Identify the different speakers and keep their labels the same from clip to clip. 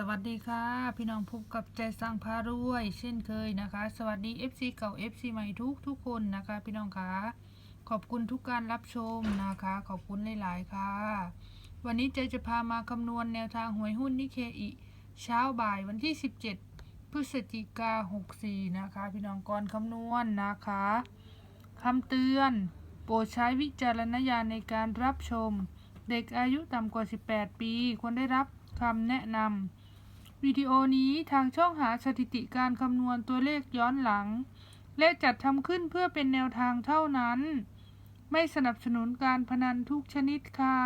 Speaker 1: สวัสดีค่ะ พี่น้องพบกับใจสร้างพารวย เช่นเคยนะคะ สวัสดี FC เก่า FC ใหม่ทุกทุกคนนะคะ พี่น้องคะขอบคุณทุกการรับชมนะคะ ขอบคุณหลาย ๆ ค่ะ วันนี้เจจะพามาคำนวณแนวทางหวยหุ้นนิเคอิเช้าบ่ายวันที่ 17 พฤศจิกา64 นะคะ พี่น้องก่อนคำนวณนะคะคำเตือน โปรดใช้วิจารณญาณในการรับชม เด็กอายุต่ำกว่า 18 ปีควรได้รับคำแนะนำ วิดีโอนี้ทางช่องหาสถิติการคำนวณตัวเลขย้อนหลัง และจัดทำขึ้นเพื่อเป็นแนวทางเท่านั้น ไม่สนับสนุนการพนันทุกชนิดค่ะ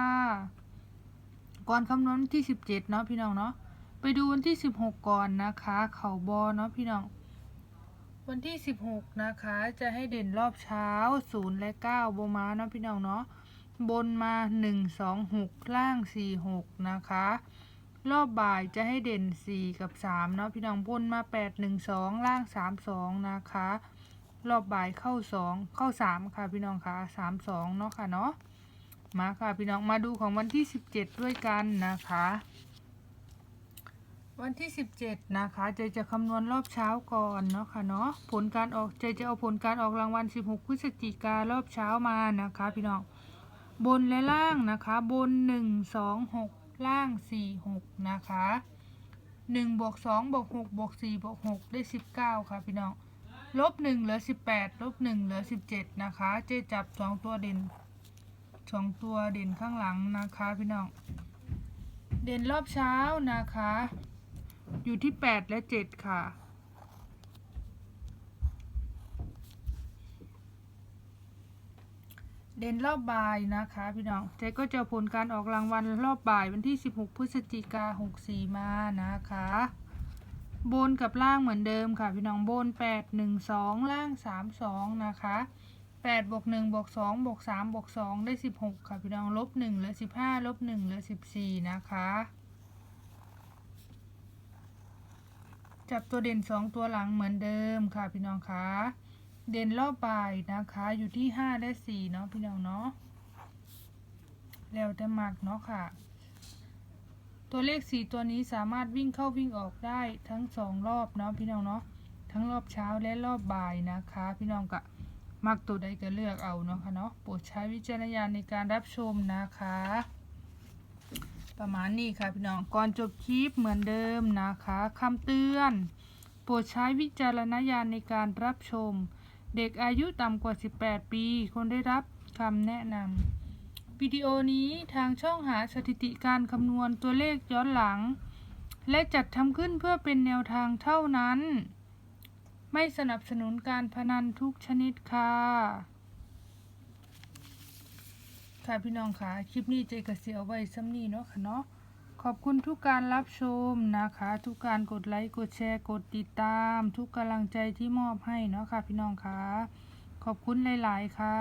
Speaker 1: ก่อนคำนวณที่ 17 เนาะพี่น้องเนาะ ไปดูวันที่ 16 ก่อนนะคะ เขาบอเนาะพี่น้อง วันที่ 16 นะคะจะให้เด่นรอบเช้า 0 และ 9โบมาเนาะพี่น้องเนาะ บนมา 1 2 6 ล่าง 4 6 นะคะ รอบบ่ายจะให้เด่น 4 กับ 3 เนาะพี่น้องบนมา 8 1 2 ล่าง 3 2 นะคะ รอบบ่ายเข้า 2 เข้า 3 ค่ะพี่น้องค่ะ3 2 เนาะค่ะเนาะมาค่ะพี่น้องมาดูของวันที่ 17 ด้วยกันนะคะ วันที่ 17 นะคะเจจะคำนวณรอบเช้าก่อนเนาะค่ะเนาะผลการออกเจจะเอาผลการออกรางวัล 16 พฤศจิการอบเช้ามานะคะ พี่น้องบนและล่างนะคะ บน 1 2 6 ล่าง 4 6 นะคะ1บวก2บวก6บวก4บวก6ได้ 19 ค่ะพี่น้องลบ1เหลือ 18ลบ1เหลือ 17 นะคะ เจจับ 2 ตัวเด่น 2 ตัวเด่นข้างหลังนะคะพี่น้อง เด่นรอบเช้านะคะ อยู่ที่ 8 และ 7 ค่ะ เด่นรอบบ่ายนะคะพี่น้องเจ๊ก็จะผลการออกรางวัลรอบบ่ายวันที่ 16 พฤศจิกา64 มานะคะ บนกับล่างเหมือนเดิมค่ะ พี่น้องบน 8 1 2 ล่าง 3 2 นะคะ8บวก1บวก2บวก3บวก2ได้ 16 ค่ะ พี่น้องลบ1เหลือ 15ลบ1เหลือ 14 นะคะ จับตัวเด่น 2 ตัวหลังเหมือนเดิมค่ะ พี่น้องคะ เด่นรอบบ่ายนะคะ อยู่ที่5และ4เนาะพี่น้องเนาะแล้วแต่มักเนาะค่ะ ตัวเลข4ตัวนี้สามารถวิ่งเข้าวิ่งออกได้ทั้ง2รอบเนาะพี่น้องเนาะทั้งรอบเช้าและรอบบ่ายนะคะ พี่น้องกะมักตัวใดก็เลือกเอาเนาะค่ะเนาะโปรดใช้วิจารณญาณในการรับชมนะคะ ประมาณนี้ค่ะพี่น้องก่อนจบคลิปเหมือนเดิมนะคะคำเตือน โปรดใช้วิจารณญาณในการรับชม เด็กอายุต่ำกว่า 18 ปีควรได้รับคำแนะนำวิดีโอนี้ทางช่องหาสถิติการคำนวณตัวเลขย้อนหลัง และจัดทำขึ้นเพื่อเป็นแนวทางเท่านั้น ไม่สนับสนุนการพนันทุกชนิดค่ะ ค่ะพี่น้องค่ะ คลิปนี้เจกเสียเอาไว้ซ้ำนี้เนาะค่ะเนาะ ขอบคุณทุกการรับชมนะคะ ทุกการกดไลค์กดแชร์กดติดตาม ทุกกำลังใจที่มอบให้เนาะค่ะพี่น้องค่ะขอบคุณหลาย ๆ ค่ะ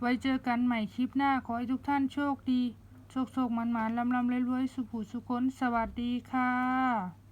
Speaker 1: ไว้เจอกันใหม่คลิปหน้าขอให้ทุกท่านโชคดี โชคโชคมันมันลำลำรวยๆสุขุสุขนสวัสดีค่ะ